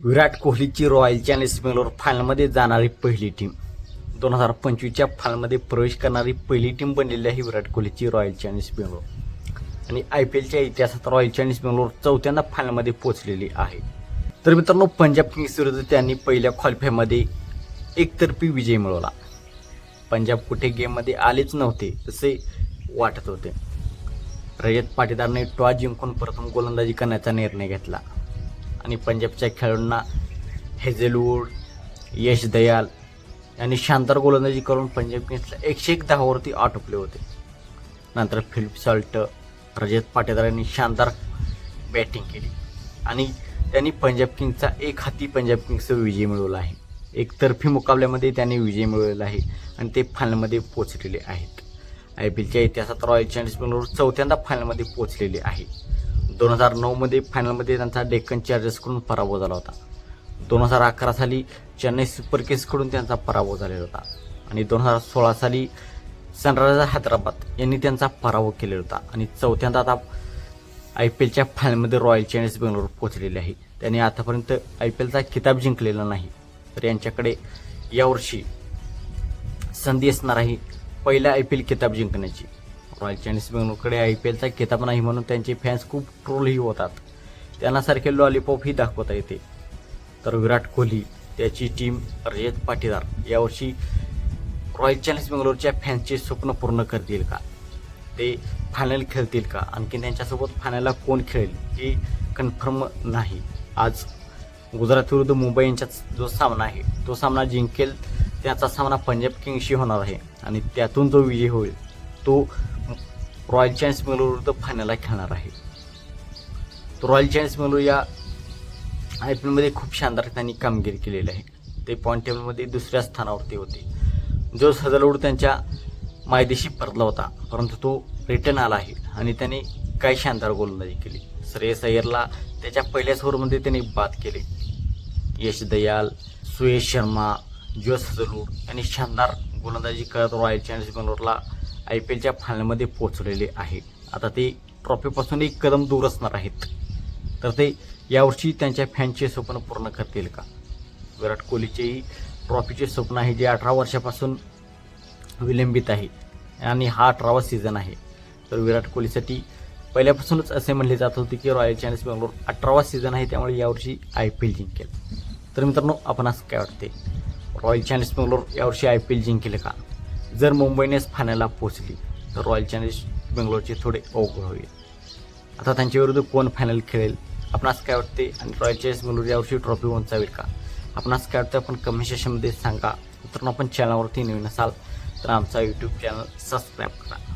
विराट कोहलीची royal challenge Bangalore फायनलमध्ये जाणारी पहिली टीम दोन हजार पंचवीसच्या फायनलमध्ये प्रवेश करणारी पहिली टीम बनलेली आहे विराट कोहलीची रॉयल चॅलेंज बेंगलोर आणि आय पी एलच्या इतिहासात रॉयल चॅलेंज बेंगलोर चौथ्यांदा फायनलमध्ये पोहोचलेली आहे. तर मित्रांनो पंजाब किंग्स विरुद्ध त्यांनी पहिल्या क्वालिफायमध्ये एकतर्फी विजय मिळवला. पंजाब कुठे गेममध्ये आलेच नव्हते असे वाटत होते. रजत पाटीदारने टॉस जिंकून प्रथम गोलंदाजी करण्याचा निर्णय घेतला. आणि पंजाबच्या खेळाडूंना हेझेलवूड यश दयाल यांनी शानदार गोलंदाजी करून पंजाब किंग्सला एकशे एक दहावरती आटोपले होते. नंतर फिलिप सॉल्ट रजत पाटीदार यांनी शानदार बॅटिंग केली. आणि त्यांनी पंजाब किंग्सचा एक हाती पंजाब किंग्सचा विजय मिळवला आहे. एकतर्फी मुकाबल्यामध्ये त्यांनी विजय मिळवलेला आहे आणि ते फायनलमध्ये पोचलेले आहेत. आय पी एलच्या इतिहासात रॉयल चॅलेंजर्स बेंगळूर चौथ्यांदा फायनलमध्ये पोहोचलेले आहे. दोन हजार नऊमध्ये फायनलमध्ये त्यांचा डेक्कन चार्जर्सकडून पराभव झाला होता. दोन हजार अकरा साली चेन्नई सुपर किंग्सकडून त्यांचा पराभव झालेला होता. आणि दोन हजार सोळा साली सनरायझर हैदराबाद यांनी त्यांचा पराभव केलेला होता. आणि चौथ्यांदा आता आय पी एलच्या फायनलमध्ये रॉयल चॅलेंजर्स बेंगलोर पोहोचलेले आहे. त्यांनी आतापर्यंत आय पी एलचा किताब जिंकलेला नाही. तर यांच्याकडे यावर्षी संधी असणार आहे पहिला आय पी एल किताब जिंकण्याची. रॉयल चॅलेंजर्स बेंगलोरकडे आय पी एलचा किताब नाही म्हणून त्यांचे फॅन्स खूप ट्रोलही होतात. त्यांना सारखे लॉलीपॉपही दाखवता येते. तर विराट कोहली त्याची टीम रजत पाटीदार यावर्षी रॉयल चॅलेंजर्स बेंगलोरच्या फॅन्सचे स्वप्न पूर्ण करतील का? ते फायनल खेळतील का? आणखी त्यांच्यासोबत फायनलला कोण खेळेल हे कन्फर्म नाही. आज गुजरात विरुद्ध मुंबई यांच्यात जो सामना आहे तो सामना जिंकेल त्याचा सामना पंजाब किंगशी होणार आहे. आणि त्यातून जो विजय होईल तो रॉयल चॅन्स बेंगलोर विरुद्ध फायनलला खेळणार आहे. तो रॉयल चॅन्स मेलू या आय पी एलमध्ये खूप शानदार त्यांनी कामगिरी केलेली आहे. ते पॉईंट टेबलमध्ये दुसऱ्या स्थानावरती होते. जो सजलवूड त्यांच्या मायदेशी परतला होता परंतु तो रिटर्न आला आहे आणि त्याने काय शानदार गोलंदाजी केली. श्रेयस अय्यरला त्याच्या पहिल्याच ओव्हरमध्ये त्याने बाद केले. यश दयाल सुयश शर्मा जो सजलूड यांनी शानदार गोलंदाजी करत रॉयल चॅलेंज बेंगलोरला आय पी एलच्या फायनलमध्ये पोचलेले आहे. आता ते ट्रॉफीपासून एक कदम दूर असणार आहेत. तर ते यावर्षी त्यांच्या फॅनचे स्वप्न पूर्ण करतील का? विराट कोहलीचेही ट्रॉफीचे स्वप्न आहे जे अठरा वर्षापासून विलंबित आहे आणि हा अठरावा सीझन आहे. तर विराट कोहलीसाठी पहिल्यापासूनच असे म्हणले जात होते की रॉयल चॅलेंज बेंगलोर अठरावा सीझन आहे त्यामुळे यावर्षी आय पी एल जिंकेल. तर मित्रांनो आपणास काय वाटते? रॉयल चॅलेंज बेंगलोर यावर्षी आय पी एल जिंकेल का? जर मुंबईनेच फायनलला पोहोचली तर रॉयल चॅलेंजर्स बेंगलोरचे थोडे अवघड होईल. आता त्यांच्याविरुद्ध कोण फायनल खेळेल? आपणास काय वाटते? आणि रॉयल चॅलेंजर्स बेंगलोर यावर्षी ट्रॉफी उंचावेल का? आपणास काय वाटतं? आपण कमेंट सेक्शनमध्ये सांगा. मित्रांनो आपण चॅनलवरती नवीन असाल तर आमचा यूट्यूब चॅनल सबस्क्राईब करा.